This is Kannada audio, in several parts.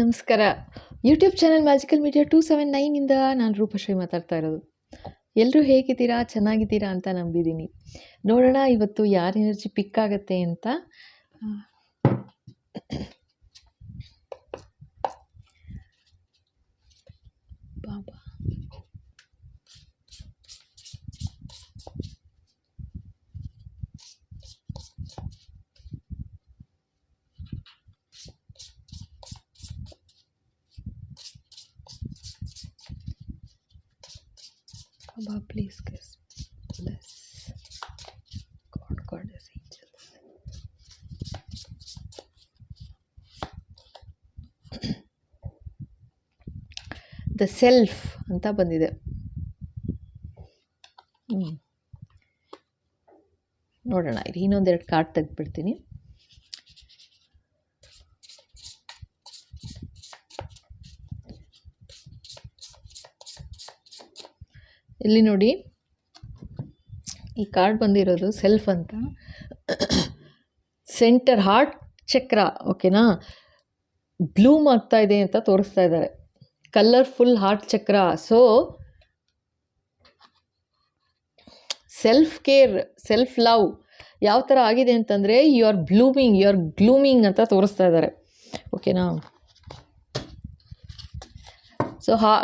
ನಮಸ್ಕಾರ. YouTube channel magical media two seven ನೈನಿಂದ ನಾನು ರೂಪಶ್ರೀ ಮಾತಾಡ್ತಾ ಇರೋದು. ಎಲ್ಲರೂ ಹೇಗಿದ್ದೀರಾ? ಚೆನ್ನಾಗಿದ್ದೀರಾ ಅಂತ ನಂಬಿದ್ದೀನಿ. ನೋಡೋಣ, ಇವತ್ತು ಯಾರ ಎನರ್ಜಿ ಪಿಕ್ ಆಗುತ್ತೆ ಅಂತ. Baba, please guess. Bless. God, Goddess, angels. The self ಅಂತ ಬಂದಿದೆ ನೋಡೋಣ ಇನ್ನೊಂದೆರಡು ಕಾರ್ಡ್ ತೆಗೆದ್ಬಿಡ್ತೀನಿ ಇಲ್ಲಿ ನೋಡಿ. ಈ ಕಾರ್ಡ್ ಬಂದಿರೋದು ಸೆಲ್ಫ್ ಅಂತ. ಸೆಂಟರ್ ಹಾರ್ಟ್ ಚಕ್ರ ಓಕೆನಾ ಬ್ಲೂಮ್ ಆಗ್ತಾ ಇದೆ ಅಂತ ತೋರಿಸ್ತಾ ಇದ್ದಾರೆ. Colourful heart chakra so self care self love ಯಾವ ಥರ ಆಗಿದೆ ಅಂತಂದರೆ you are blooming you are glooming ಅಂತ ತೋರಿಸ್ತಾ ಇದ್ದಾರೆ. ಓಕೆನಾ ಸೊ ಹಾ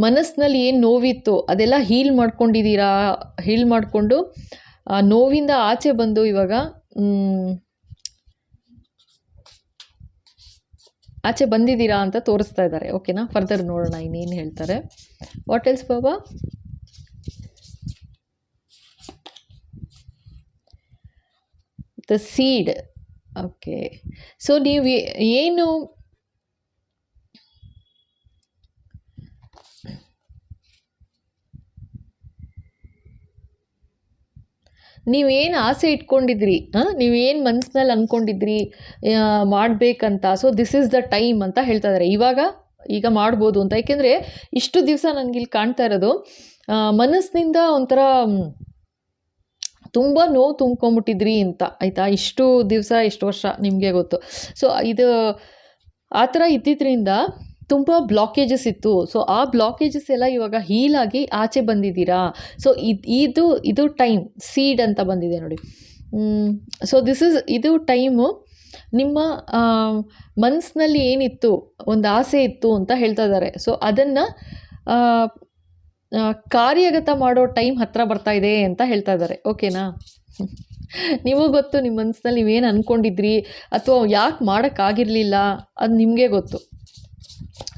ಮನಸ್ಸಿನಲ್ಲಿ ಏನು ನೋವಿತ್ತು ಅದೆಲ್ಲ ಹೀಲ್ ಮಾಡ್ಕೊಂಡಿದ್ದೀರಾ? ಹೀಲ್ ಮಾಡಿಕೊಂಡು, ಆ, ನೋವಿಂದ ಆಚೆ ಬಂದು ಇವಾಗ ಆಚೆ ಬಂದಿದ್ದೀರಾ ಅಂತ ತೋರಿಸ್ತಾ ಇದ್ದಾರೆ. ಓಕೆನಾ ಫರ್ದರ್ ನೋಡೋಣ ಇನ್ನೇನು ಹೇಳ್ತಾರೆ. What else Baba? The seed okay so ನೀವು ಏನು ನೀವೇನು ಆಸೆ ಇಟ್ಕೊಂಡಿದ್ರಿ ನೀವೇನು ಮನಸ್ಸಿನಲ್ಲಿ ಅಂದ್ಕೊಂಡಿದ್ರಿ ಮಾಡಬೇಕಂತ so this is the time ಅಂತ ಹೇಳ್ತಾ ಇದ್ದಾರೆ ಇವಾಗ ಈಗ ಮಾಡ್ಬೋದು ಅಂತ. ಯಾಕೆಂದರೆ ಇಷ್ಟು ದಿವಸ ನನಗಿಲ್ಲಿ ಕಾಣ್ತಾ ಇರೋದು ಮನಸ್ಸಿನಿಂದ ಒಂಥರ ತುಂಬ ನೋವು ತುಂಬ್ಕೊಂಬಿಟ್ಟಿದ್ರಿ ಅಂತ. ಆಯಿತಾ? ಇಷ್ಟು ದಿವಸ, ಇಷ್ಟು ವರ್ಷ ನಿಮಗೆ ಗೊತ್ತು. ಸೊ ಇದು ಆ ಥರ ಇದ್ದಿದ್ದರಿಂದ ತುಂಬ ಬ್ಲಾಕೇಜಸ್ ಇತ್ತು. ಸೊ ಆ ಬ್ಲಾಕೇಜಸ್ ಎಲ್ಲ ಇವಾಗ ಹೀಲಾಗಿ ಆಚೆ ಬಂದಿದ್ದೀರಾ? ಸೊ ಇದು ಇದು ಇದು ಟೈಮ್ ಸೀಡ್ ಅಂತ ಬಂದಿದೆ ನೋಡಿ. ಸೊ ದಿಸ್ ಇಸ್ ಇದು ಟೈಮು ನಿಮ್ಮ ಮನಸ್ಸಿನಲ್ಲಿ ಏನಿತ್ತು, ಒಂದು ಆಸೆ ಇತ್ತು ಅಂತ ಹೇಳ್ತಾ ಇದ್ದಾರೆ. ಸೊ ಅದನ್ನು ಕಾರ್ಯಗತ ಮಾಡೋ ಟೈಮ್ ಹತ್ತಿರ ಬರ್ತಾ ಇದೆ ಅಂತ ಹೇಳ್ತಾ ಇದ್ದಾರೆ. ಓಕೆನಾ ನಿಮಗೂ ಗೊತ್ತು ನಿಮ್ಮ ಮನಸ್ಸಿನಲ್ಲಿ ನೀವೇನು ಅಂದ್ಕೊಂಡಿದ್ರಿ ಅಥವಾ ಯಾಕೆ ಮಾಡೋಕ್ಕಾಗಿರಲಿಲ್ಲ ಅದು ನಿಮಗೆ ಗೊತ್ತು.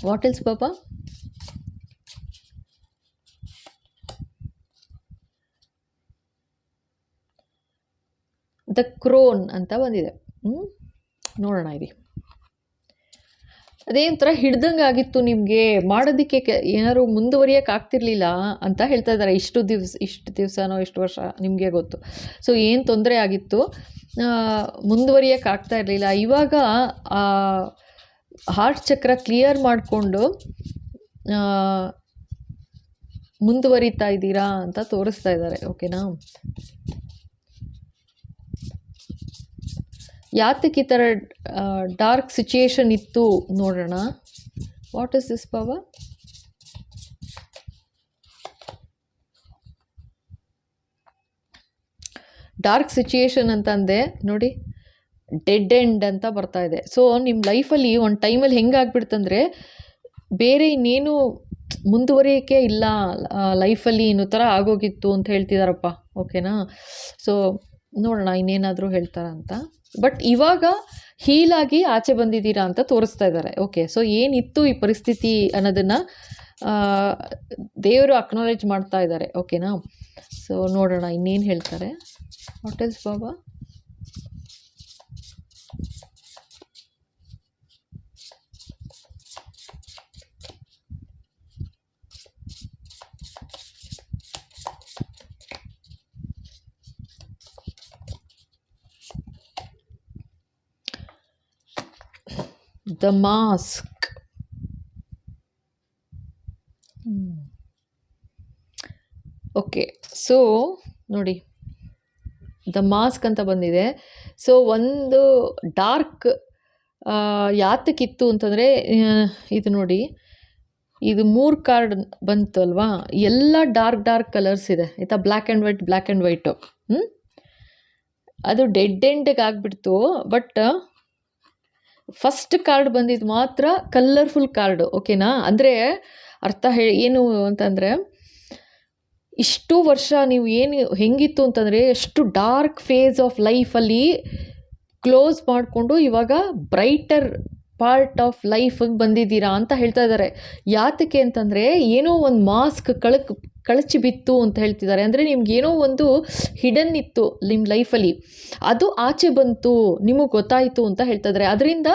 ವಾಟ್ ಎಲ್ಸ್ ಪಾಪ ದ ಕ್ರೋನ್ ಅಂತ ಬಂದಿದೆ. ಹ್ಞೂ ನೋಡೋಣ ಇರಿ ಅದೇ ಒಂಥರ ಹಿಡ್ದಂಗೆ ಆಗಿತ್ತು ನಿಮಗೆ? ಮಾಡೋದಕ್ಕೆ ಕೆ, ಏನಾದ್ರು ಮುಂದುವರಿಯೋಕೆ ಆಗ್ತಿರ್ಲಿಲ್ಲ ಅಂತ ಹೇಳ್ತಾ ಇದ್ದಾರೆ. ಇಷ್ಟು ದಿವಸ, ಇಷ್ಟು ದಿವಸನೋ, ಇಷ್ಟು ವರ್ಷ ನಿಮಗೆ ಗೊತ್ತು. ಸೊ ಏನು ತೊಂದರೆ ಆಗಿತ್ತು? ಮುಂದುವರಿಯೋಕೆ ಆಗ್ತಾ ಇರಲಿಲ್ಲ. ಇವಾಗ ಹಾರ್ಟ್ ಚಕ್ರ ಕ್ಲಿಯರ್ ಮಾಡಿಕೊಂಡು ಮುಂದುವರಿತಾ ಇದ್ದೀರಾ ಅಂತ ತೋರಿಸ್ತಾ ಇದ್ದಾರೆ, ಓಕೆನಾ? ಯಾತಕ್ಕೆ ಈ ಥರ ಡಾರ್ಕ್ ಸಿಚುಯೇಷನ್ ಇತ್ತು ನೋಡೋಣ. What is this power dark situation ಅಂತಂದೆ, ನೋಡಿ. ಡೆಡ್ ಎಂಡ್ ಅಂತ ಬರ್ತಾ ಇದೆ. ಸೊ ನಿಮ್ಮ ಲೈಫಲ್ಲಿ ಒಂದು ಟೈಮಲ್ಲಿ ಹೆಂಗಾಗ್ಬಿಡ್ತಂದ್ರೆ ಬೇರೆ ಇನ್ನೇನು ಮುಂದುವರಿಯೋಕ್ಕೆ ಇಲ್ಲ ಲೈಫಲ್ಲಿ ಇನ್ನೂ ಥರ ಆಗೋಗಿತ್ತು ಅಂತ ಹೇಳ್ತಿದಾರಪ್ಪ ಓಕೆನಾ ಸೊ ನೋಡೋಣ, ಇನ್ನೇನಾದರೂ ಹೇಳ್ತಾರ ಅಂತ. ಬಟ್ ಇವಾಗ ಹೀಲಾಗಿ ಆಚೆ ಬಂದಿದ್ದೀರಾ ಅಂತ ತೋರಿಸ್ತಾ ಇದ್ದಾರೆ ಓಕೆ ಸೊ ಏನಿತ್ತು ಈ ಪರಿಸ್ಥಿತಿ ಅನ್ನೋದನ್ನು ದೇವರು ಅಕ್ನಾಲೇಜ್ ಮಾಡ್ತಾ ಇದ್ದಾರೆ ಓಕೆನಾ ಸೊ ನೋಡೋಣ, ಇನ್ನೇನು ಹೇಳ್ತಾರೆ? What Baba? The mask okay so ನೋಡಿ. ದ ಮಾಸ್ಕ್ ಅಂತ ಬಂದಿದೆ. ಸೊ ಒಂದು ಡಾರ್ಕ್ ಯಾತಕ್ಕಿತ್ತು ಅಂತಂದರೆ ಇದು ನೋಡಿ. ಇದು ಮೂರು ಕಾರ್ಡ್ ಬಂತು ಅಲ್ವಾ ಎಲ್ಲ ಡಾರ್ಕ್ ಡಾರ್ಕ್ ಕಲರ್ಸ್ ಇದೆ. ಆಯಿತಾ? Black and white black and white ಅದು ಡೆಡ್ ಎಂಡಿಗೆ ಆಗಿಬಿಡ್ತು ಬಟ್ ಫಸ್ಟ್ ಕಾರ್ಡ್ ಬಂದಿದ್ದು ಮಾತ್ರ ಕಲ್ಲರ್ಫುಲ್ ಕಾರ್ಡು ಓಕೆನಾ ಅಂದರೆ ಅರ್ಥ ಹೇಳಿ ಏನು ಅಂತಂದರೆ, ಇಷ್ಟು ವರ್ಷ ನೀವು ಏನು ಹೆಂಗಿತ್ತು ಅಂತಂದರೆ, ಎಷ್ಟು ಡಾರ್ಕ್ ಫೇಸ್ ಆಫ್ ಲೈಫಲ್ಲಿ ಕ್ಲೋಸ್ ಮಾಡಿಕೊಂಡು ಇವಾಗ ಬ್ರೈಟರ್ ಪಾರ್ಟ್ ಆಫ್ ಲೈಫಿಗೆ ಬಂದಿದ್ದೀರಾ ಅಂತ ಹೇಳ್ತಾ ಇದ್ದಾರೆ ಯಾತಕ್ಕೆ ಅಂತಂದರೆ, ಏನೋ ಒಂದು ಮಾಸ್ಕ್ ಕಳಕ್ ಕಳಚಿ ಬಿತ್ತು ಅಂತ ಹೇಳ್ತಿದ್ದಾರೆ. ಅಂದರೆ ನಿಮ್ಗೆ ಏನೋ ಒಂದು ಹಿಡನ್ ಇತ್ತು ನಿಮ್ಮ ಲೈಫಲ್ಲಿ ಅದು ಆಚೆ ಬಂತು, ನಿಮಗೆ ಗೊತ್ತಾಯಿತು ಅಂತ ಹೇಳ್ತಿದ್ದಾರೆ ಅದರಿಂದ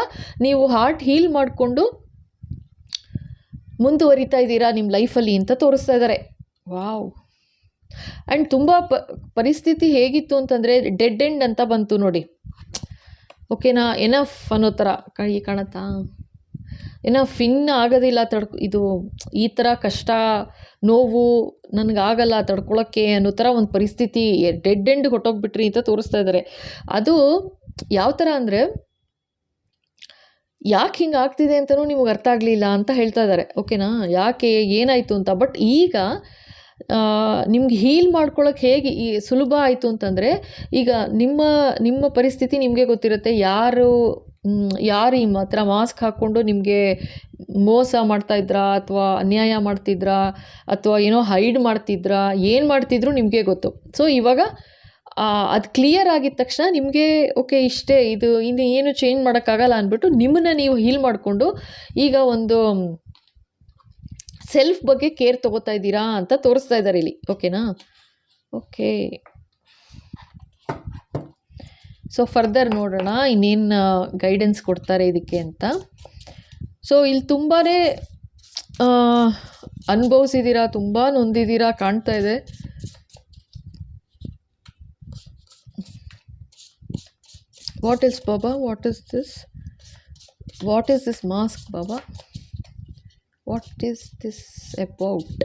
ನೀವು ಹಾರ್ಟ್ ಹೀಲ್ ಮಾಡಿಕೊಂಡು ಮುಂದುವರಿತಾ ಇದ್ದೀರಾ ನಿಮ್ಮ ಲೈಫಲ್ಲಿ ಅಂತ ತೋರಿಸ್ತಾ ಇದ್ದಾರೆ. ವಾವ್ ಆ್ಯಂಡ್ ತುಂಬ ಪ, ಪರಿಸ್ಥಿತಿ ಹೇಗಿತ್ತು ಅಂತಂದರೆ ಡೆಡ್ ಎಂಡ್ ಅಂತ ಬಂತು ನೋಡಿ. ಓಕೆನಾ ಎನಫ್ ಅನ್ನೋ ಥರ ಕೈ ಕಾಣತ್ತಾ? ಎನಫ್ ಫಿನ್ ಆಗೋದಿಲ್ಲ ತಡ್ಕೊ, ಇದು ಈ ಥರ ಕಷ್ಟ, ನೋವು ನನಗಾಗಲ್ಲ ತಡ್ಕೊಳ್ಳೋಕ್ಕೆ ಅನ್ನೋ ಥರ ಒಂದು ಪರಿಸ್ಥಿತಿ ಡೆಡ್ ಎಂಡ್ ಹೊಟ್ಟೋಗ್ಬಿಟ್ರಿ ಅಂತ ತೋರಿಸ್ತಾ ಇದ್ದಾರೆ ಅದು ಯಾವ ಥರ ಅಂದರೆ, ಯಾಕೆ ಹಿಂಗೆ ಆಗ್ತಿದೆ ಅಂತಲೂ ನಿಮಗೆ ಅರ್ಥ ಆಗಲಿಲ್ಲ ಅಂತ ಹೇಳ್ತಾ ಇದ್ದಾರೆ ಓಕೆನಾ ಯಾಕೆ? ಏನಾಯಿತು ಅಂತ? ಬಟ್ ಈಗ ನಿಮ್ಗೆ ಹೀಲ್ ಮಾಡ್ಕೊಳ್ಳೋಕೆ ಹೇಗೆ ಈ ಸುಲಭ ಆಯಿತು ಅಂತಂದರೆ, ಈಗ ನಿಮ್ಮ ನಿಮ್ಮ ಪರಿಸ್ಥಿತಿ ನಿಮಗೆ ಗೊತ್ತಿರುತ್ತೆ. ಯಾರು ಯಾರು ನಿಮ್ಮ ಹತ್ರ ಮಾಸ್ಕ್ ಹಾಕ್ಕೊಂಡು ನಿಮಗೆ ಮೋಸ ಮಾಡ್ತಾಯಿದ್ರಾ ಅಥವಾ ಅನ್ಯಾಯ ಮಾಡ್ತಿದ್ರಾ ಅಥವಾ ಏನೋ ಹೈಡ್ ಮಾಡ್ತಿದ್ರಾ, ಏನು ಮಾಡ್ತಿದ್ರು ನಿಮಗೆ ಗೊತ್ತು. ಸೊ ಇವಾಗ ಅದು ಕ್ಲಿಯರ್ ಆಗಿದ ತಕ್ಷಣ ನಿಮಗೆ ಓಕೆ ಇಷ್ಟೇ, ಇದು ಇನ್ನು ಏನು ಚೇಂಜ್ ಮಾಡೋಕ್ಕಾಗಲ್ಲ ಅಂದ್ಬಿಟ್ಟು ನಿಮ್ಮನ್ನ ನೀವು ಹೀಲ್ ಮಾಡಿಕೊಂಡು ಈಗ ಒಂದು ಸೆಲ್ಫ್ ಬಗ್ಗೆ ಕೇರ್ ತೊಗೋತಾ ಇದ್ದೀರಾ ಅಂತ ತೋರಿಸ್ತಾ ಇದ್ದಾರೆ ಇಲ್ಲಿ. ಓಕೆನಾ ಓಕೆ ಸೊ ಫರ್ದರ್ ನೋಡೋಣ, ಇನ್ನೇನು ಗೈಡೆನ್ಸ್ ಕೊಡ್ತಾರೆ ಇದಕ್ಕೆ ಅಂತ. ಸೊ ಇಲ್ಲಿ ತುಂಬಾ ಅನುಭವಿಸಿದ್ದೀರಾ ತುಂಬ ನೊಂದಿದ್ದೀರಾ ಕಾಣ್ತಾ ಇದೆ. What is Baba what is this what is this mask Baba what is this about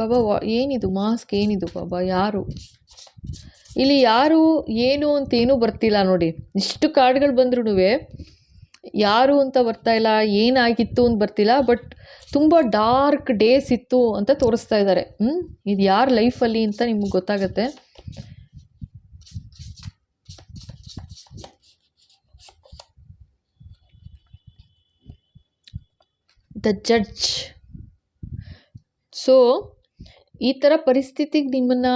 Baba ವಾ ಏನಿದು? ಮಾಸ್ಕ್ ಏನಿದು ಬಾಬಾ ಯಾರು? ಇಲ್ಲಿ ಯಾರು ಏನು ಅಂತ ಏನೂ ಬರ್ತಿಲ್ಲ ನೋಡಿ. ಇಷ್ಟು ಕಾರ್ಡ್ಗಳು ಬಂದ್ರೂ ಯಾರು ಅಂತ ಬರ್ತಾ ಇಲ್ಲ, ಏನಾಗಿತ್ತು ಅಂತ ಬರ್ತಿಲ್ಲ, ಬಟ್ ತುಂಬ ಡಾರ್ಕ್ ಡೇಸ್ ಇತ್ತು ಅಂತ ತೋರಿಸ್ತಾ ಇದ್ದಾರೆ. ಹ್ಞೂ ಇದು ಯಾರ ಲೈಫಲ್ಲಿ ಅಂತ ನಿಮ್ಗೆ ಗೊತ್ತಾಗತ್ತೆ. The judge. ಸೊ, ಈ ಥರ ಪರಿಸ್ಥಿತಿಗೆ ನಿಮ್ಮನ್ನು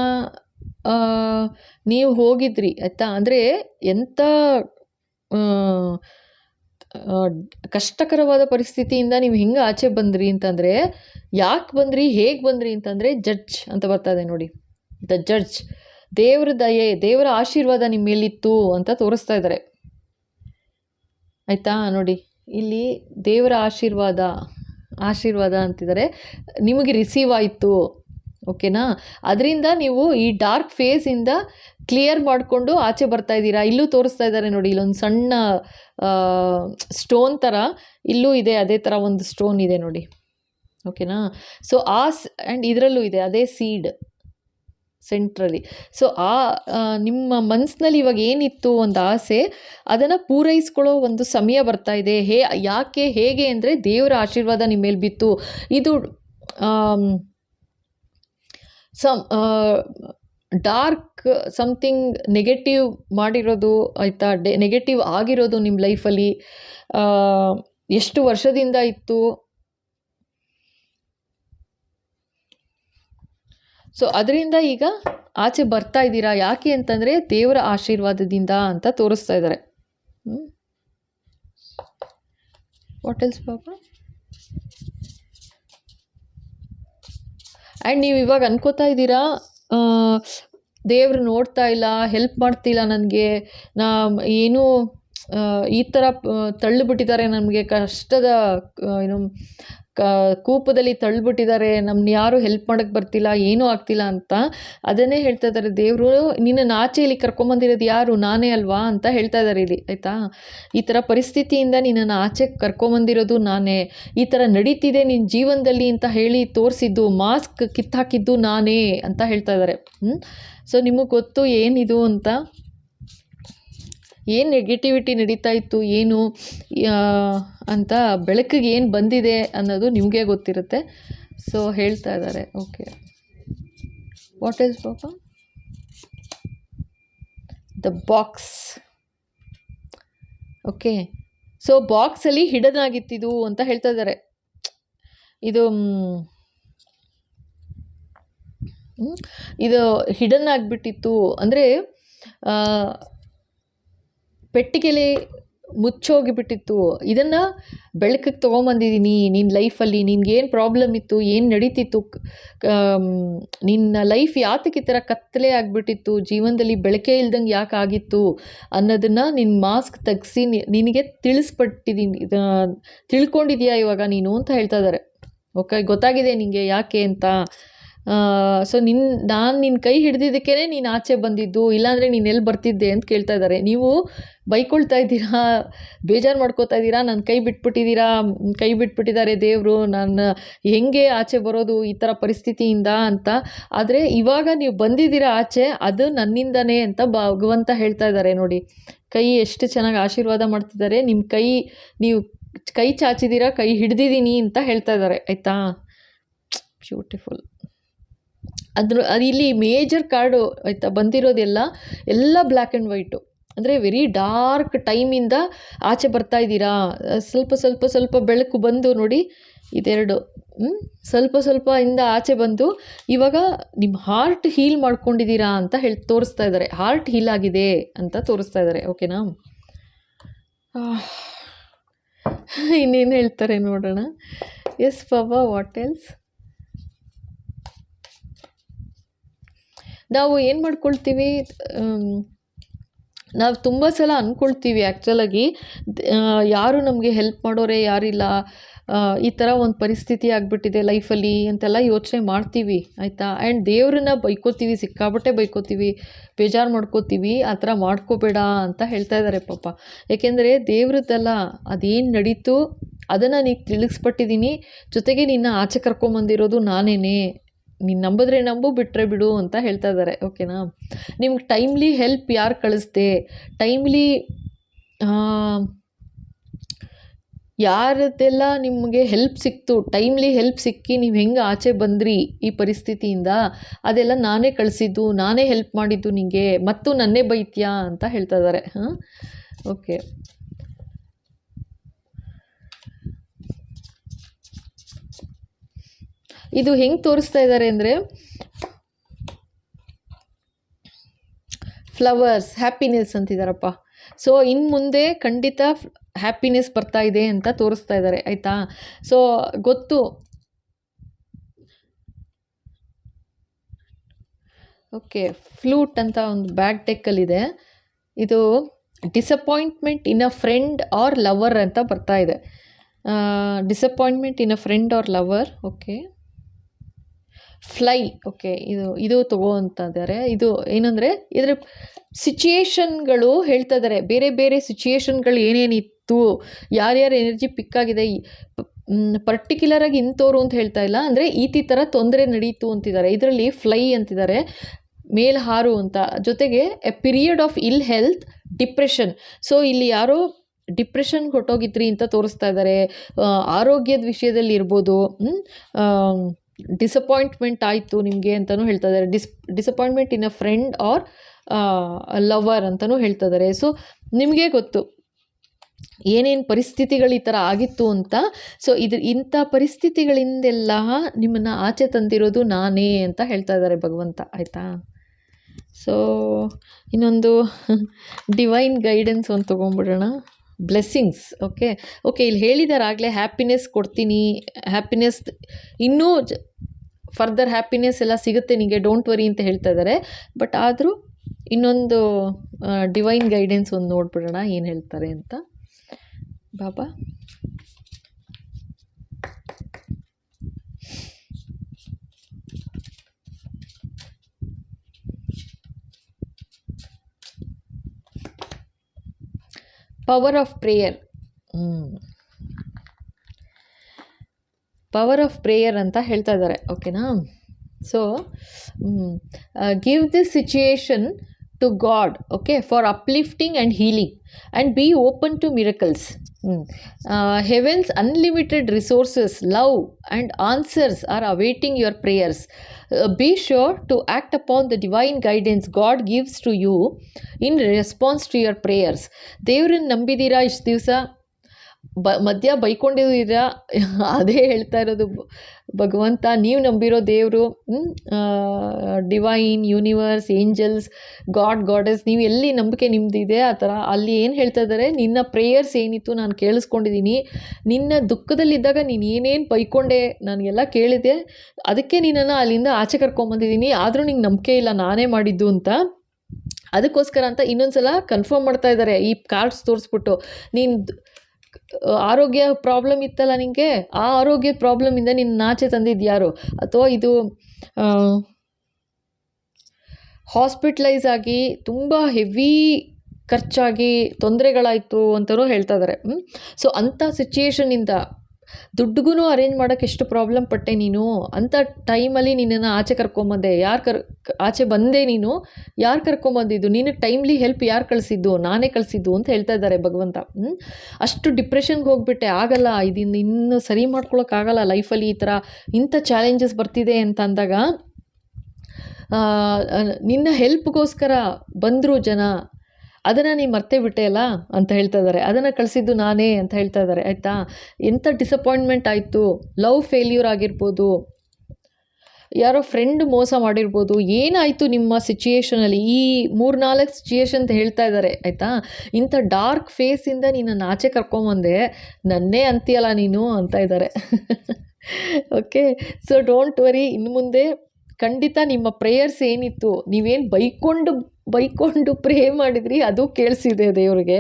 ನೀವು ಹೋಗಿದ್ರಿ, ಆಯಿತಾ? ಅಂದರೆ ಎಂಥ ಕಷ್ಟಕರವಾದ ಪರಿಸ್ಥಿತಿಯಿಂದ ನೀವು ಹೆಂಗೆ ಆಚೆ ಬಂದ್ರಿ ಅಂತಂದರೆ, ಯಾಕೆ ಬಂದ್ರಿ, ಹೇಗೆ ಬಂದ್ರಿ ಅಂತಂದರೆ ಜಡ್ಜ್ ಅಂತ ಬರ್ತಾ ಇದೆ ನೋಡಿ. ದ ಜಡ್ಜ್ ದೇವ್ರ ದಯೆ, ದೇವರ ಆಶೀರ್ವಾದ ನಿಮ್ಮ ಮೇಲಿತ್ತು ಅಂತ ತೋರಿಸ್ತಾ ಇದ್ದಾರೆ. ಆಯಿತಾ? ನೋಡಿ, ಇಲ್ಲಿ ದೇವರ ಆಶೀರ್ವಾದ ಆಶೀರ್ವಾದ ಅಂತಿದ್ದಾರೆ. ನಿಮಗೆ ರಿಸೀವ್ ಆಯಿತು ಓಕೆನಾ ಅದರಿಂದ ನೀವು ಈ ಡಾರ್ಕ್ ಫೇಸಿಂದ ಕ್ಲಿಯರ್ ಮಾಡಿಕೊಂಡು ಆಚೆ ಬರ್ತಾ ಇದ್ದೀರಾ? ಇಲ್ಲೂ ತೋರಿಸ್ತಾ ಇದ್ದಾರೆ ನೋಡಿ, ಇಲ್ಲೊಂದು ಸಣ್ಣ ಸ್ಟೋನ್ ಥರ ಇಲ್ಲೂ ಇದೆ, ಅದೇ ಥರ ಒಂದು ಸ್ಟೋನ್ ಇದೆ ನೋಡಿ. ಓಕೆನಾ ಸೊ ಆ ಆ್ಯಂಡ್ ಇದರಲ್ಲೂ ಇದೆ, ಅದೇ ಸೀಡ್ ಸೆಂಟ್ರಲ್ಲಿ ಸೊ ಆ ನಿಮ್ಮ ಮನಸ್ಸಿನಲ್ಲಿ ಇವಾಗ ಏನಿತ್ತು ಒಂದು ಆಸೆ, ಅದನ್ನು ಪೂರೈಸ್ಕೊಳ್ಳೋ ಒಂದು ಸಮಯ ಬರ್ತಾ ಇದೆ. ಹೇ, ಯಾಕೆ, ಹೇಗೆ ಅಂದರೆ ದೇವರ ಆಶೀರ್ವಾದ ನಿಮ್ಮ ಮೇಲೆ ಬಿತ್ತು. ಇದು ಸಮ್ ಡಾರ್ಕ್ ಸಮಥಿಂಗ್ ನೆಗೆಟಿವ್ ಮಾಡಿರೋದು ಆಯಿತಾ? ಡೆ, ನೆಗೆಟಿವ್ ಆಗಿರೋದು ನಿಮ್ಮ ಲೈಫಲ್ಲಿ ಎಷ್ಟು ವರ್ಷದಿಂದ ಇತ್ತು? ಸೊ, ಅದರಿಂದ ಈಗ ಆಚೆ ಬರ್ತಾ ಇದ್ದೀರಾ? ಯಾಕೆ ಅಂತಂದರೆ ದೇವರ ಆಶೀರ್ವಾದದಿಂದ ಅಂತ ತೋರಿಸ್ತಾ ಇದ್ದಾರೆ. ವಾಟ್ ಎಲ್ಸ್ ಬಾಬಾ ಆ್ಯಂಡ್ ನೀವು ಇವಾಗ ಅನ್ಕೋತಾ ಇದ್ದೀರಾ? ದೇವ್ರು ನೋಡ್ತಾ ಇಲ್ಲ ಹೆಲ್ಪ್ ಮಾಡ್ತಿಲ್ಲ ನನಗೆ. ನಾ ಏನೂ ಈ ಥರ ತಳ್ಳಿಬಿಟ್ಟಿದ್ದಾರೆ ನಮಗೆ. ಕಷ್ಟದ ಏನು ಕ, ಕೂಪದಲ್ಲಿ ತಳ್ಳಿಬಿಟ್ಟಿದ್ದಾರೆ ನಮ್ಮನ್ನ ಯಾರೂ ಹೆಲ್ಪ್ ಮಾಡೋಕ್ಕೆ ಬರ್ತಿಲ್ಲ, ಏನೂ ಆಗ್ತಿಲ್ಲ ಅಂತ ಅದನ್ನೇ ಹೇಳ್ತಾ ಇದ್ದಾರೆ ದೇವರು ನಿನ್ನನ್ನು ಆಚೆ ಇಲ್ಲಿ ಕರ್ಕೊಂಬಂದಿರೋದು ಯಾರು? ನಾನೇ ಅಲ್ವಾ ಅಂತ ಹೇಳ್ತಾ ಇದ್ದಾರೆ ಇಲ್ಲಿ, ಆಯಿತಾ? ಈ ಥರ ಪರಿಸ್ಥಿತಿಯಿಂದ ನಿನ್ನನ್ನು ಆಚೆ ಕರ್ಕೊಂಬಂದಿರೋದು ನಾನೇ. ಈ ಥರ ನಡೀತಿದೆ ನಿನ್ನ ಜೀವನದಲ್ಲಿ ಅಂತ ಹೇಳಿ ತೋರಿಸಿದ್ದು, ಮಾಸ್ಕ್ ಕಿತ್ತಾಕಿದ್ದು ನಾನೇ ಅಂತ ಹೇಳ್ತಾ ಇದ್ದಾರೆ ಸೊ ನಿಮಗೆ ಗೊತ್ತು ಏನಿದು ಅಂತ? ಏನು ನೆಗೆಟಿವಿಟಿ ನಡೀತಾ ಇತ್ತು, ಏನು ಅಂತ ಬೆಳಕಿಗೆ ಏನು ಬಂದಿದೆ ಅನ್ನೋದು ನಿಮಗೆ ಗೊತ್ತಿರುತ್ತೆ. ಸೊ ಹೇಳ್ತಾ ಇದ್ದಾರೆ ಓಕೆ ವಾಟ್ ಈಸ್ ಪಾಪ ದ ಬಾಕ್ಸ್ ಓಕೆ ಸೊ ಬಾಕ್ಸಲ್ಲಿ ಹಿಡನ್ ಆಗಿತ್ತಿದು ಅಂತ ಹೇಳ್ತಾ ಇದ್ದಾರೆ ಇದು ಇದು ಹಿಡನ್ ಆಗಿಬಿಟ್ಟಿತ್ತು ಅಂದರೆ ಪೆಟ್ಟಿಗೆಲಿ ಮುಚ್ಚೋಗಿಬಿಟ್ಟಿತ್ತು. ಇದನ್ನು ಬೆಳಕಿಗೆ ತೊಗೊಂಬಂದಿದ್ದೀನಿ ನಿನ್ನ ಲೈಫಲ್ಲಿ ನಿನಗೇನು ಪ್ರಾಬ್ಲಮ್ ಇತ್ತು, ಏನು ನಡೀತಿತ್ತು ನಿನ್ನ ಲೈಫ್ ಯಾತಕ್ಕೆ ಈ ಥರ ಕತ್ತಲೆ ಆಗಿಬಿಟ್ಟಿತ್ತು, ಜೀವನದಲ್ಲಿ ಬೆಳಕೆ ಇಲ್ದಂಗೆ ಯಾಕೆ ಆಗಿತ್ತು ಅನ್ನೋದನ್ನು ನಿನ್ನ ಮಾಸ್ಕ್ ತೆಗೆಸಿ ನಿನಗೆ ತಿಳಿಸ್ಪಟ್ಟಿದ್ದೀನಿ ತಿಳ್ಕೊಂಡಿದ್ಯಾ ಇವಾಗ ನೀನು ಅಂತ ಹೇಳ್ತಾ ಇದ್ದಾರೆ ಓಕೆ, ಗೊತ್ತಾಗಿದೆ ನಿನಗೆ ಯಾಕೆ ಅಂತ. ಸೊ ನಿನ್ನ ನಾನು ನಿನ್ನ ಕೈ ಹಿಡ್ದಿದ್ದಕ್ಕೇ ನೀನು ಆಚೆ ಬಂದಿದ್ದು, ಇಲ್ಲಾಂದರೆ ನೀನು ಎಲ್ಲಿ ಬರ್ತಿದ್ದೆ ಅಂತ ಕೇಳ್ತಾ ಇದ್ದಾರೆ ನೀವು ಬೈಕೊಳ್ತಾ ಇದ್ದೀರಾ, ಬೇಜಾರು ಮಾಡ್ಕೋತಾ ಇದ್ದೀರಾ ನನ್ನ ಕೈ ಬಿಟ್ಬಿಟ್ಟಿದ್ದೀರಾ, ಕೈ ಬಿಟ್ಬಿಟ್ಟಿದ್ದಾರೆ ದೇವರು, ನಾನು ಹೆಂಗೆ ಆಚೆ ಬರೋದು ಈ ಥರ ಪರಿಸ್ಥಿತಿಯಿಂದ ಅಂತ. ಆದರೆ ಇವಾಗ ನೀವು ಬಂದಿದ್ದೀರಾ ಆಚೆ, ಅದು ನನ್ನಿಂದನೇ ಅಂತ ಭಗವಂತ ಹೇಳ್ತಾ ಇದ್ದಾರೆ ನೋಡಿ. ಕೈ ಎಷ್ಟು ಚೆನ್ನಾಗಿ ಆಶೀರ್ವಾದ ಮಾಡ್ತಿದ್ದಾರೆ ನಿಮ್ಮ ಕೈ, ನೀವು ಕೈ ಚಾಚಿದ್ದೀರಾ, ಕೈ ಹಿಡ್ದಿದ್ದೀನಿ ಅಂತ ಹೇಳ್ತಾ ಇದ್ದಾರೆ ಆಯಿತಾ? ಬ್ಯೂಟಿಫುಲ್. ಅದ್ರ, ಅದು ಇಲ್ಲಿ ಮೇಜರ್ ಕಾರ್ಡು ಆಯಿತಾ, ಬಂದಿರೋದೆಲ್ಲ ಎಲ್ಲ ಬ್ಲ್ಯಾಕ್ ಆ್ಯಂಡ್ ವೈಟು ಅಂದರೆ ವೆರಿ ಡಾರ್ಕ್ ಟೈಮಿಂದ ಆಚೆ ಬರ್ತಾ ಇದ್ದೀರಾ? ಸ್ವಲ್ಪ ಸ್ವಲ್ಪ ಸ್ವಲ್ಪ ಬೆಳಕು ಬಂದು ನೋಡಿ ಇದೆರಡು? ಸ್ವಲ್ಪ ಸ್ವಲ್ಪ ಇಂದ ಆಚೆ ಬಂದು ಇವಾಗ ನಿಮ್ಮ ಹಾರ್ಟ್ ಹೀಲ್ ಮಾಡ್ಕೊಂಡಿದ್ದೀರಾ ಅಂತ ಹೇಳಿ, ತೋರಿಸ್ತಾ ಇದ್ದಾರೆ ಹಾರ್ಟ್ ಹೀಲ್ ಆಗಿದೆ ಅಂತ ತೋರಿಸ್ತಾ ಇದ್ದಾರೆ ಓಕೆನಾ ಇನ್ನೇನು ಹೇಳ್ತಾರೆ ನೋಡೋಣ. ಎಸ್ ಬಾಬಾ ವಾಟ್ ಎಲ್ಸ್ ನಾವು ಏನು ಮಾಡ್ಕೊಳ್ತೀವಿ ನಾವು ತುಂಬ ಸಲ ಅಂದ್ಕೊಳ್ತೀವಿ ಆ್ಯಕ್ಚುಲಾಗಿ ಯಾರು ನಮಗೆ ಹೆಲ್ಪ್ ಮಾಡೋರೇ ಯಾರಿಲ್ಲ ಈ ಥರ ಒಂದು ಪರಿಸ್ಥಿತಿ ಆಗಿಬಿಟ್ಟಿದೆ ಲೈಫಲ್ಲಿ ಅಂತೆಲ್ಲ ಯೋಚನೆ ಮಾಡ್ತೀವಿ, ಆಯಿತಾ? ಆ್ಯಂಡ್ ದೇವ್ರನ್ನ ಬೈಕೋತೀವಿ, ಸಿಕ್ಕಾಪಟ್ಟೆ ಬೈಕೋತೀವಿ, ಬೇಜಾರು ಮಾಡ್ಕೋತೀವಿ, ಆ ಥರ ಮಾಡ್ಕೋಬೇಡ ಅಂತ ಹೇಳ್ತಾ ಇದ್ದಾರೆ ಪಾಪ. ಏಕೆಂದರೆ ದೇವ್ರದ್ದೆಲ್ಲ ಅದೇನು ನಡೀತು, ಅದನ್ನು ನೀನು ತಿಳಿಸ್ಪಟ್ಟಿದ್ದೀನಿ ಜೊತೆಗೆ ನಿನ್ನ ಆಚೆ ಕರ್ಕೊಂಬಂದಿರೋದು ನಾನೇನೆ ನೀನು ನಂಬಿದ್ರೆ ನಂಬು ಬಿಟ್ಟರೆ ಬಿಡು ಅಂತ ಹೇಳ್ತಾ ಇದ್ದಾರೆ ಓಕೆನಾ ನಿಮ್ಗೆ ಟೈಮ್ಲಿ ಹೆಲ್ಪ್ ಯಾರು ಕಳಿಸ್ದೆ? ಟೈಮ್ಲಿ ಯಾರದೆಲ್ಲ ನಿಮಗೆ ಹೆಲ್ಪ್ ಸಿಕ್ತು ಟೈಮ್ಲಿ ಹೆಲ್ಪ್ ಸಿಕ್ಕಿ ನೀವು ಹೆಂಗೆ ಆಚೆ ಬಂದ್ರಿ ಈ ಪರಿಸ್ಥಿತಿಯಿಂದ? ಅದೆಲ್ಲ ನಾನೇ ಕಳಿಸಿದ್ದು, ನಾನೇ ಹೆಲ್ಪ್ ಮಾಡಿದ್ದು ನಿಮಗೆ ಮತ್ತು ನನ್ನೇ ಬೈತ್ಯಾ ಅಂತ ಹೇಳ್ತಾ ಇದ್ದಾರೆ ಹಾಂ? ಓಕೆ ಇದು ಹೆಂಗೆ ತೋರಿಸ್ತಾ ಇದ್ದಾರೆ ಅಂದರೆ ಫ್ಲವರ್ಸ್ ಹ್ಯಾಪಿನೆಸ್ ಅಂತಿದ್ದಾರಪ್ಪ ಸೊ ಇನ್ನು ಮುಂದೆ ಖಂಡಿತ ಹ್ಯಾಪಿನೆಸ್ ಬರ್ತಾ ಇದೆ ಅಂತ ತೋರಿಸ್ತಾ ಇದ್ದಾರೆ ಆಯಿತಾ? ಸೊ ಗೊತ್ತು. ಓಕೆ ಫ್ಲೂಟ್ ಅಂತ ಒಂದು ಬ್ಯಾಗ್ ಟೆಕ್ಕಲ್ಲಿದೆ ಇದು disappointment in a friend or lover ಅಂತ ಬರ್ತಾ ಇದೆ. Disappointment in a friend or lover okay fly, okay, ಇದು ಇದು ತಗೋ ಅಂತ ಇದ್ದಾರೆ ಇದು ಏನಂದರೆ, ಇದ್ರ ಸಿಚುಯೇಷನ್ಗಳು ಹೇಳ್ತಾ ಇದ್ದಾರೆ ಬೇರೆ ಬೇರೆ ಸಿಚುಯೇಷನ್ಗಳು ಏನೇನಿತ್ತು, ಯಾರ್ಯಾರ ಎನರ್ಜಿ ಪಿಕ್ ಆಗಿದೆ ಪರ್ಟಿಕ್ಯುಲರಾಗಿ ಇಂಥವ್ರು ಅಂತ ಹೇಳ್ತಾ ಇಲ್ಲ. ಅಂದರೆ, ಈತಿ ಥರ ತೊಂದರೆ ನಡೀತು ಅಂತಿದ್ದಾರೆ. ಇದರಲ್ಲಿ ಫ್ಲೈ ಅಂತಿದ್ದಾರೆ, ಮೇಲ್ ಹಾರು ಅಂತ. ಜೊತೆಗೆ a period of ill health depression so ಇಲ್ಲಿ ಯಾರೋ ಡಿಪ್ರೆಷನ್ಗೆ ಹೊಟ್ಟೋಗಿದ್ರಿ ಅಂತ ತೋರಿಸ್ತಾ ಇದ್ದಾರೆ ಆರೋಗ್ಯದ ವಿಷಯದಲ್ಲಿ ಇರ್ಬೋದು ಡಿಸಪಾಯಿಂಟ್ಮೆಂಟ್ ಆಯಿತು ನಿಮಗೆ ಅಂತಲೂ ಹೇಳ್ತಾ ಇದ್ದಾರೆ. Dis disappointment in a friend or lover ಅಂತಲೂ ಹೇಳ್ತಾ ಇದ್ದಾರೆ. ಸೊ ನಿಮಗೆ ಗೊತ್ತು. ಏನೇನು ಪರಿಸ್ಥಿತಿಗಳು ಈ ಥರ ಆಗಿತ್ತು ಅಂತ. ಸೊ ಇದು ಇಂಥ ಪರಿಸ್ಥಿತಿಗಳಿಂದೆಲ್ಲ ನಿಮ್ಮನ್ನು ಆಚೆ ತಂದಿರೋದು ನಾನೇ ಅಂತ ಹೇಳ್ತಾ ಇದ್ದಾರೆ ಭಗವಂತ. ಆಯಿತಾ? ಸೊ ಇನ್ನೊಂದು ಡಿವೈನ್ ಗೈಡೆನ್ಸ್ ಒಂದು ತೊಗೊಂಬಿಡೋಣ ಬ್ಲೆಸ್ಸಿಂಗ್ಸ್ ಓಕೆ ಓಕೆ ಇಲ್ಲಿ ಹೇಳಿದಾರಾಗಲೇ ಹ್ಯಾಪಿನೆಸ್ ಕೊಡ್ತೀನಿ ಹ್ಯಾಪಿನೆಸ್ ಇನ್ನೂ ಜ ಫರ್ದರ್ ಹ್ಯಾಪಿನೆಸ್ ಎಲ್ಲ ಸಿಗುತ್ತೆ ನಿಮಗೆ ಡೋಂಟ್ ವರಿ ಅಂತ ಹೇಳ್ತಾ ಇದ್ದಾರೆ ಬಟ್ ಆದರೂ ಇನ್ನೊಂದು ಡಿವೈನ್ ಗೈಡೆನ್ಸ್ ಒಂದು ನೋಡ್ಬಿಡೋಣ, ಏನು ಹೇಳ್ತಾರೆ ಅಂತ. Baba? Power of prayer power of prayer ಅಂತ ಹೇಳ್ತಾ ಇದ್ದಾರೆ ಓಕೆನಾ so give this situation to God okay for uplifting and healing and be open to miracles heavens unlimited resources love and answers are awaiting your prayers be sure to act upon the divine guidance God gives to you in response to your prayers ದೇವ್ರನ್ನ ನಂಬಿದ್ದೀರಾ ಇಷ್ಟು ದಿವಸ ಬ, ಮಧ್ಯ ಬೈಕೊಂಡಿದ್ದೀರಾ? ಅದೇ ಹೇಳ್ತಾ ಇರೋದು ಭಗವಂತ. ನೀವು ನಂಬಿರೋ ದೇವರು divine universe angels God goddess ನೀವು ಎಲ್ಲಿ ನಂಬಿಕೆ ನಿಮ್ಮದಿದೆ ಆ ಥರ ಅಲ್ಲಿ ಏನು ಹೇಳ್ತಾ ಇದ್ದಾರೆ? ನಿನ್ನ ಪ್ರೇಯರ್ಸ್ ಏನಿತ್ತು ನಾನು ಕೇಳಿಸ್ಕೊಂಡಿದ್ದೀನಿ. ನಿನ್ನ ದುಃಖದಲ್ಲಿದ್ದಾಗ ನೀನು ಏನೇನು ಬೈಕೊಂಡೆ ನನಗೆಲ್ಲ ಕೇಳಿದೆ. ಅದಕ್ಕೆ ನಿನ್ನನ್ನು ಅಲ್ಲಿಂದ ಆಚೆ ಕರ್ಕೊಂಬಂದಿದ್ದೀನಿ ಆದರೂ ನಿಂಗೆ ನಂಬಿಕೆ ಇಲ್ಲ, ನಾನೇ ಮಾಡಿದ್ದು ಅಂತ. ಅದಕ್ಕೋಸ್ಕರ ಅಂತ ಇನ್ನೊಂದು ಸಲ ಕನ್ಫರ್ಮ್ ಮಾಡ್ತಾ ಇದ್ದಾರೆ. ಈ ಕಾರ್ಡ್ಸ್ ತೋರಿಸ್ಬಿಟ್ಟು. ನೀನು ಆರೋಗ್ಯ ಪ್ರಾಬ್ಲಮ್ ಇತ್ತಲ್ಲ ನಿನಗೆ ಆ ಆರೋಗ್ಯ ಪ್ರಾಬ್ಲಮಿಂದ ನಿನ್ನ ಆಚೆ ತಂದಿದ್ದು ಯಾರು? ಅಥವಾ ಇದು ಹಾಸ್ಪಿಟ್ಲೈಸ್ ಆಗಿ ತುಂಬ ಹೆವಿ ಖರ್ಚಾಗಿ ತೊಂದರೆಗಳಾಯಿತು ಅಂತಲೂ ಹೇಳ್ತಾ ಇದ್ದಾರೆ ಸೊ ಅಂಥ ಸಿಚುಯೇಷನಿಂದ ದುಡ್ಡಿಗೂ ಅರೇಂಜ್ ಮಾಡೋಕ್ಕೆ ಎಷ್ಟು ಪ್ರಾಬ್ಲಮ್ ಪಟ್ಟೆ ನೀನು? ಅಂಥ ಟೈಮಲ್ಲಿ ನಿನ್ನನ್ನು ಆಚೆ ಕರ್ಕೊಂಬಂದೆ. ಯಾರು ಕರ್, ಆಚೆ ಬಂದೆ ನೀನು, ಯಾರು ಕರ್ಕೊಂಬಂದಿದ್ದು? ನಿನಗೆ ಟೈಮ್ಲಿ ಹೆಲ್ಪ್ ಯಾರು ಕಳಿಸಿದ್ದು? ನಾನೇ ಕಳಿಸಿದ್ದು ಅಂತ ಹೇಳ್ತಾ ಇದ್ದಾರೆ ಭಗವಂತ? ಅಷ್ಟು ಡಿಪ್ರೆಷನ್ಗೆ ಹೋಗ್ಬಿಟ್ಟೆ. ಆಗಲ್ಲ, ಇದನ್ನು ಇನ್ನು ಸರಿ ಮಾಡ್ಕೊಳಕ್ಕಾಗಲ್ಲ ಲೈಫಲ್ಲಿ ಈ ಥರ ಇಂಥ ಚಾಲೆಂಜಸ್ ಬರ್ತಿದೆ ಅಂತ ಅಂದಾಗ ನಿನ್ನ ಹೆಲ್ಪ್ಗೋಸ್ಕರ ಬಂದರು ಜನ ಅದನ್ನು ನೀ ಮರ್ತೇ ಬಿಟ್ಟೆ ಅಲ್ಲ ಅಂತ ಹೇಳ್ತಾ ಇದ್ದಾರೆ ಅದನ್ನು ಕಳಿಸಿದ್ದು ನಾನೇ ಅಂತ ಹೇಳ್ತಾ ಇದ್ದಾರೆ ಆಯಿತಾ? ಎಂಥ ಡಿಸಪಾಯಿಂಟ್ಮೆಂಟ್ ಆಯಿತು? ಲವ್ ಫೇಲ್ಯೂರ್ ಆಗಿರ್ಬೋದು, ಯಾರೋ ಫ್ರೆಂಡ್ ಮೋಸ ಮಾಡಿರ್ಬೋದು, ಏನಾಯಿತು ನಿಮ್ಮ ಸಿಚುಯೇಷನಲ್ಲಿ ಈ ಮೂರ್ನಾಲ್ಕು ಸಿಚುಯೇಷನ್ ಅಂತ ಹೇಳ್ತಾ ಇದ್ದಾರೆ ಆಯಿತಾ? ಇಂಥ ಡಾರ್ಕ್ ಫೇಸಿಂದ ನಿನ್ನನ್ನು ಆಚೆ ಕರ್ಕೊಂಬಂದೆ, ನನ್ನೇ ಅಂತೀಯಲ್ಲ ನೀನು ಅಂತ ಇದ್ದಾರೆ ಓಕೆ ಸೊ ಡೋಂಟ್ ವರಿ ಇನ್ನು ಮುಂದೆ ಖಂಡಿತ ನಿಮ್ಮ ಪ್ರೇಯರ್ಸ್ ಏನಿತ್ತು, ನೀವೇನು ಬೈಕೊಂಡು ಬೈಕೊಂಡು ಪ್ರೇ ಮಾಡಿದ್ರಿ, ಅದು ಕೇಳಿಸಿದೆ ದೇವರಿಗೆ.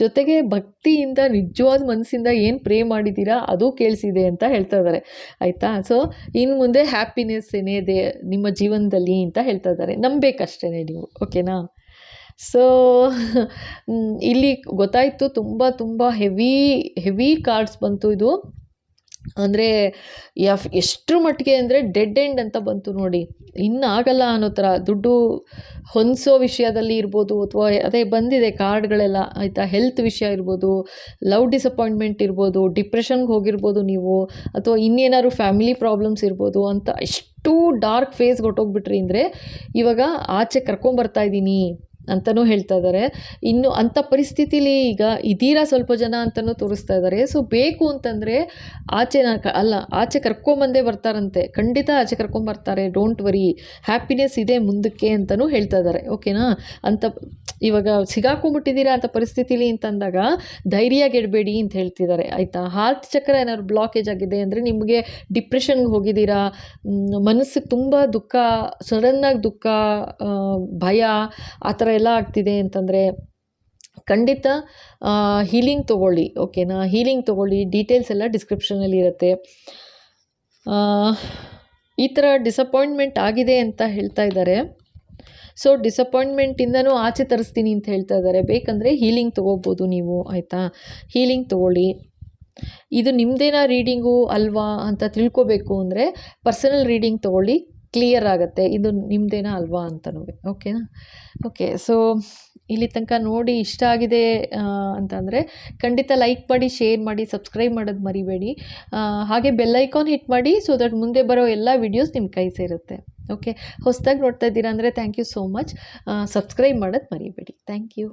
ಜೊತೆಗೆ ಭಕ್ತಿಯಿಂದ, ನಿಜವಾದ ಮನಸ್ಸಿಂದ ಏನು ಪ್ರೇ ಮಾಡಿದ್ದೀರಾ ಅದು ಕೇಳಿಸಿದೆ ಅಂತ ಹೇಳ್ತಾ ಇದ್ದಾರೆ ಆಯಿತಾ? ಸೊ ಇನ್ನು ಮುಂದೆ ಹ್ಯಾಪಿನೆಸ್ ಏನೇ ಇದೆ ನಿಮ್ಮ ಜೀವನದಲ್ಲಿ ಅಂತ ಹೇಳ್ತಾ ಇದ್ದಾರೆ ನಂಬೇಕಷ್ಟೇ ನೀವು ಓಕೆನಾ ಸೊ ಇಲ್ಲಿ ಗೊತ್ತಾಯಿತು, ತುಂಬ ತುಂಬ ಹೆವಿ ಹೆವಿ ಕಾರ್ಡ್ಸ್ ಬಂತು ಇದು. ಅಂದರೆ, ಯಫ್ ಎಷ್ಟರ ಮಟ್ಟಿಗೆ ಅಂದರೆ ಡೆಡ್ ಎಂಡ್ ಅಂತ ಬಂತು ನೋಡಿ. ಇನ್ನು ಆಗಲ್ಲ ಅನ್ನೋ ಥರ ದುಡ್ಡು ಹೊಂದಿಸೋ ವಿಷಯದಲ್ಲಿ ಇರ್ಬೋದು ಅಥವಾ ಅದೇ ಬಂದಿದೆ ಕಾರ್ಡ್ಗಳೆಲ್ಲ, ಆಯಿತಾ? ಹೆಲ್ತ್ ವಿಷಯ ಇರ್ಬೋದು, ಲವ್ ಡಿಸಪಾಯಿಂಟ್ಮೆಂಟ್ ಇರ್ಬೋದು ಡಿಪ್ರೆಷನ್ಗೆ ಹೋಗಿರ್ಬೋದು ನೀವು, ಅಥವಾ ಇನ್ನೇನಾದ್ರು ಫ್ಯಾಮಿಲಿ ಪ್ರಾಬ್ಲಮ್ಸ್ ಇರ್ಬೋದು ಅಂತ ಎಷ್ಟು ಡಾರ್ಕ್ ಫೇಸ್ಗೆ ಹೊಟ್ಟೋಗ್ಬಿಟ್ರಿ ಅಂದರೆ ಇವಾಗ ಆಚೆ ಕರ್ಕೊಂಬರ್ತಾ ಇದ್ದೀನಿ ಅಂತಲೂ ಹೇಳ್ತಾ ಇದ್ದಾರೆ ಇನ್ನು ಅಂಥ ಪರಿಸ್ಥಿತಿಲಿ ಈಗ ಇದ್ದೀರಾ ಸ್ವಲ್ಪ ಜನ ಅಂತಲೂ ತೋರಿಸ್ತಾ ಇದ್ದಾರೆ ಸೊ ಬೇಕು ಅಂತಂದರೆ ಆಚೆ ಅಲ್ಲ, ಆಚೆ ಕರ್ಕೊಂಬಂದೇ ಬರ್ತಾರಂತೆ. ಖಂಡಿತ ಆಚೆ ಕರ್ಕೊಂಬರ್ತಾರೆ. ಡೋಂಟ್ ವರಿ ಹ್ಯಾಪಿನೆಸ್ ಇದೆ ಮುಂದಕ್ಕೆ ಅಂತಲೂ ಹೇಳ್ತಾ ಇದ್ದಾರೆ ಓಕೆನಾ ಅಂತ ಇವಾಗ ಸಿಗಾಕೊಂಬಿಟ್ಟಿದ್ದೀರಾ ಅಂತ ಪರಿಸ್ಥಿತಿಲಿ ಅಂತಂದಾಗ ಧೈರ್ಯಗೆಡಬೇಡಿ ಅಂತ ಹೇಳ್ತಿದ್ದಾರೆ ಆಯಿತಾ? ಹಾರ್ಟ್ ಚಕ್ರ ಏನಾದ್ರು ಬ್ಲಾಕೇಜ್ ಆಗಿದೆ ಅಂದರೆ ನಿಮಗೆ ಡಿಪ್ರೆಷನ್ಗೆ ಹೋಗಿದ್ದೀರಾ. ಮನಸ್ಸಿಗೆ ತುಂಬ ದುಃಖ ಸಡನ್ನಾಗಿ ದುಃಖ ಭಯ, ಆ ಥರ ಎಲ್ಲ ಆಗ್ತಿದೆ ಅಂತಂದರೆ ಖಂಡಿತ ಹೀಲಿಂಗ್ ತೊಗೊಳ್ಳಿ ಓಕೆನಾ ಹೀಲಿಂಗ್ ತೊಗೊಳ್ಳಿ ಡೀಟೇಲ್ಸ್ ಎಲ್ಲ ಡಿಸ್ಕ್ರಿಪ್ಷನಲ್ಲಿ ಇರುತ್ತೆ. ಈ ಥರ ಡಿಸಪಾಯಿಂಟ್ಮೆಂಟ್ ಆಗಿದೆ ಅಂತ ಹೇಳ್ತಾ ಇದ್ದಾರೆ ಸೊ ಡಿಸಪಾಯಿಂಟ್ಮೆಂಟಿಂದನೂ ಆಚೆ ತರಿಸ್ತೀನಿ ಅಂತ ಹೇಳ್ತಾ ಇದ್ದಾರೆ ಬೇಕಂದರೆ ಹೀಲಿಂಗ್ ತೊಗೋಬೋದು ನೀವು, ಆಯಿತಾ? ಹೀಲಿಂಗ್ ತೊಗೊಳ್ಳಿ. ಇದು ನಿಮ್ಮದೇನಾ ರೀಡಿಂಗು ಅಲ್ವಾ ಅಂತ ತಿಳ್ಕೊಬೇಕು ಅಂದರೆ ಪರ್ಸನಲ್ ರೀಡಿಂಗ್ ತೊಗೊಳ್ಳಿ. ಕ್ಲಿಯರ್ ಆಗುತ್ತೆ. ಇದು ನಿಮ್ಮದೇನಾ ಅಲ್ವಾ ಅಂತನೂ. ಓಕೆನಾ ಓಕೆ ಸೊ ಇಲ್ಲಿ ತನಕ ನೋಡಿ ಇಷ್ಟ ಆಗಿದೆ ಅಂತಂದರೆ ಖಂಡಿತ ಲೈಕ್ ಮಾಡಿ ಶೇರ್ ಮಾಡಿ ಸಬ್ಸ್ಕ್ರೈಬ್ ಮಾಡೋದು ಮರಿಬೇಡಿ. ಹಾಗೆ ಬೆಲ್ ಐಕಾನ್ ಹಿಟ್ ಮಾಡಿ ಸೊ ದಟ್ ಮುಂದೆ ಬರೋ ಎಲ್ಲ ವಿಡಿಯೋಸ್ ನಿಮ್ಮ ಕೈ ಸೇರುತ್ತೆ. ಓಕೆ ಹೊಸದಾಗಿ ನೋಡ್ತಾ ಇದ್ದೀರಾ ಅಂದರೆ thank you so much subscribe ಮಾಡೋದು ಮರಿಬೇಡಿ. Thank you